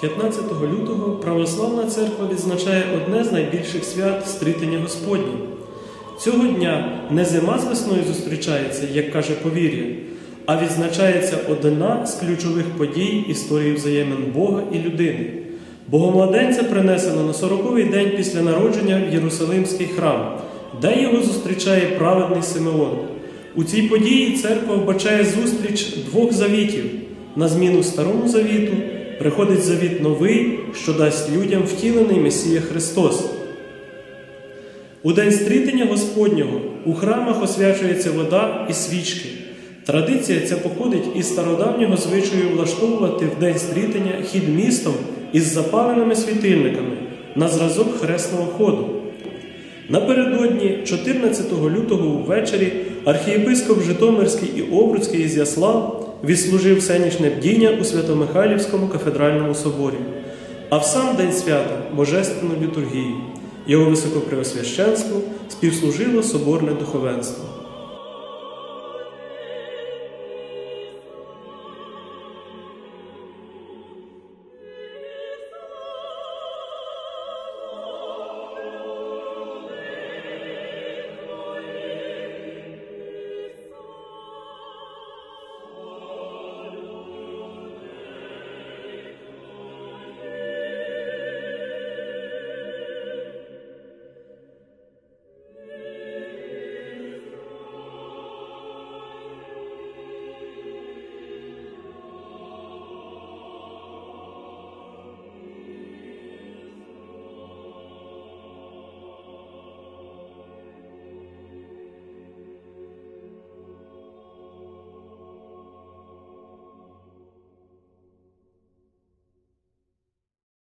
15 лютого Православна церква відзначає одне з найбільших свят стрітення Господнє. Цього дня не зима з весною зустрічається, як каже повір'я, а відзначається одна з ключових подій історії взаємин Бога і людини. Богомладенця принесено на 40-й день після народження в Єрусалимський храм, де його зустрічає праведний Симеон. У цій події церква вбачає зустріч двох завітів. На зміну старому завіту приходить завіт новий, що дасть людям втілений Месія Христос. У день стрітення Господнього у храмах освячується вода і свічки. Традиція ця походить із стародавнього звичаю влаштовувати в день стрітення хід містом із запаленими світильниками на зразок хресного ходу. Напередодні, 14 лютого увечері, архієпископ Житомирський і Овруцький Ізяслав відслужив сенічне бдіння у Свято-Михайлівському кафедральному соборі, а в сам день свята Божественну літургію. Його високопреосвященству співслужило соборне духовенство.